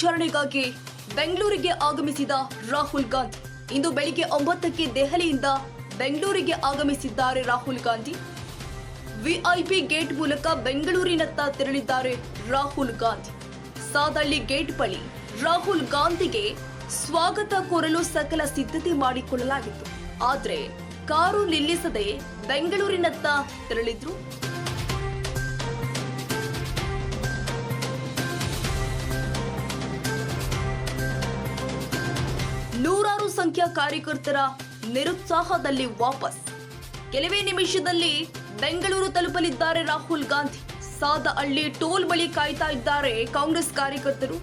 ವಿಚಾರಣೆಗಾಗಿ ಬೆಂಗಳೂರಿಗೆ ಆಗಮಿಸಿದ ರಾಹುಲ್ ಗಾಂಧಿ. ಇಂದು ಬೆಳಿಗ್ಗೆ ಒಂಬತ್ತಕ್ಕೆ ದೆಹಲಿಯಿಂದ ಬೆಂಗಳೂರಿಗೆ ಆಗಮಿಸಿದ್ದಾರೆ ರಾಹುಲ್ ಗಾಂಧಿ. ವಿಐಪಿ ಗೇಟ್ ಮೂಲಕ ಬೆಂಗಳೂರಿನತ್ತ ತೆರಳಿದ್ದಾರೆ ರಾಹುಲ್ ಗಾಂಧಿ. ಸಾದಳ್ಳಿ ಗೇಟ್ ಬಳಿ ರಾಹುಲ್ ಗಾಂಧಿಗೆ ಸ್ವಾಗತ ಕೋರಲು ಸಕಲ ಸಿದ್ಧತೆ ಮಾಡಿಕೊಳ್ಳಲಾಗಿತ್ತು. ಆದರೆ ಕಾರು ನಿಲ್ಲಿಸದೆ ಬೆಂಗಳೂರಿನತ್ತ ತೆರಳಿದ್ರು. ನೂರಾರು ಸಂಖ್ಯಾ ಕಾರ್ಯಕರ್ತರ ನಿರುತ್ಸಾಹದಲ್ಲಿ ವಾಪಸ್. ಕೆಲವೇ ನಿಮಿಷದಲ್ಲಿ ಬೆಂಗಳೂರು ತಲುಪಲಿದ್ದಾರೆ ರಾಹುಲ್ ಗಾಂಧಿ. ಸಾದಹಳ್ಳಿ ಟೋಲ್ ಬಳಿ ಕಾಯ್ತಾ ಇದ್ದಾರೆ ಕಾಂಗ್ರೆಸ್ ಕಾರ್ಯಕರ್ತರು.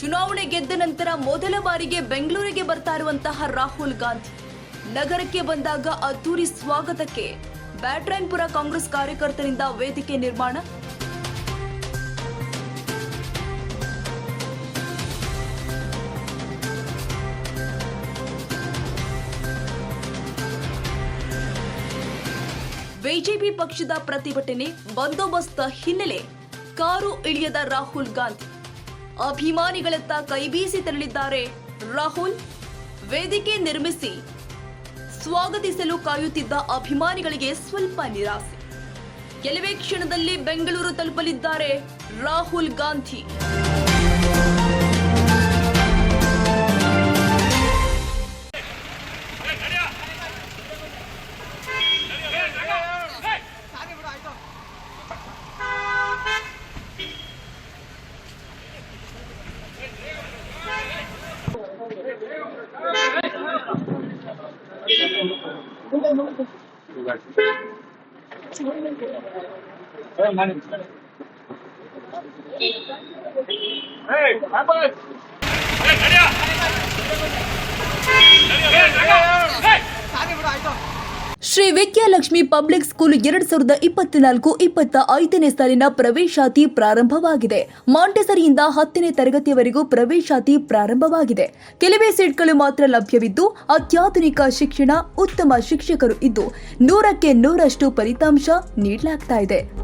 ಚುನಾವಣೆ ಗೆದ್ದ ನಂತರ ಮೊದಲ ಬಾರಿಗೆ ಬೆಂಗಳೂರಿಗೆ ಬರ್ತಾ ಇರುವಂತಹ ರಾಹುಲ್ ಗಾಂಧಿ. ನಗರಕ್ಕೆ ಬಂದಾಗ ಅದ್ದೂರಿ ಸ್ವಾಗತಕ್ಕೆ. ಬ್ಯಾಟ್ರಾಯನ್ಪುರ ಕಾಂಗ್ರೆಸ್ ಕಾರ್ಯಕರ್ತರಿಂದ ವೇದಿಕೆ ನಿರ್ಮಾಣ. ಬಿಜೆಪಿ ಪಕ್ಷದ ಪ್ರತಿಭಟನೆ ಬಂದೋಬಸ್ತ ಹಿನ್ನೆಲೆ ಕಾರು ಇಳಿಯದ ರಾಹುಲ್ ಗಾಂಧಿ. ಅಭಿಮಾನಿಗಳತ್ತ ಕೈಬೀಸಿ ತೆರಳಿದ್ದಾರೆ ರಾಹುಲ್. ವೇದಿಕೆ ನಿರ್ಮಿಸಿ ಸ್ವಾಗತಿಸಲು ಕಾಯುತ್ತಿದ್ದ ಅಭಿಮಾನಿಗಳಿಗೆ ಸ್ವಲ್ಪ ನಿರಾಸೆ. ಕೆಲವೇ ಕ್ಷಣದಲ್ಲಿ ಬೆಂಗಳೂರು ತಲುಪಲಿದ್ದಾರೆ ರಾಹುಲ್ ಗಾಂಧಿ. 에이, 한 번. 가려, 가려. 가려, 가려. 가려, 가려. 가려, 가려. 가려, 가려. 가려, 가려. 가려, 가려. ಶ್ರೀ ವಿದ್ಯಾಲಕ್ಷ್ಮಿ ಪಬ್ಲಿಕ್ ಸ್ಕೂಲ್ ಎರಡ್ ಸಾವಿರದ ಇಪ್ಪತ್ನಾಲ್ಕು ಇಪ್ಪತ್ತ ಐದನೇ ಸಾಲಿನ ಪ್ರವೇಶಾತಿ ಪ್ರಾರಂಭವಾಗಿದೆ. ಮಾಂಟೆಸರಿಯಿಂದ ಹತ್ತನೇ ತರಗತಿಯವರೆಗೂ ಪ್ರವೇಶಾತಿ ಪ್ರಾರಂಭವಾಗಿದೆ. ಕೆಲವೇ ಸೀಟ್ಗಳು ಮಾತ್ರ ಲಭ್ಯವಿದ್ದು, ಅತ್ಯಾಧುನಿಕ ಶಿಕ್ಷಣ ಉತ್ತಮ ಶಿಕ್ಷಕರು ಇದ್ದು, ನೂರಕ್ಕೆ ನೂರಷ್ಟು ಫಲಿತಾಂಶ ನೀಡಲಾಗ್ತಾ ಇದೆ.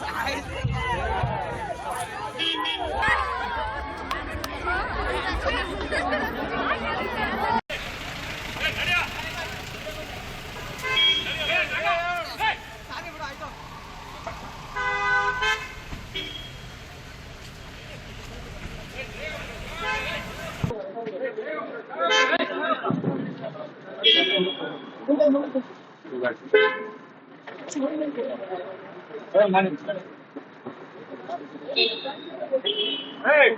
صحيح Hey,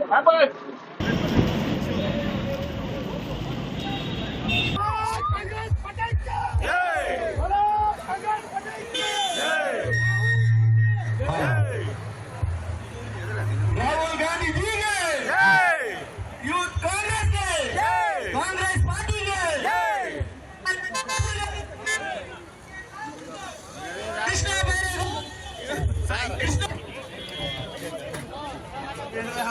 how much?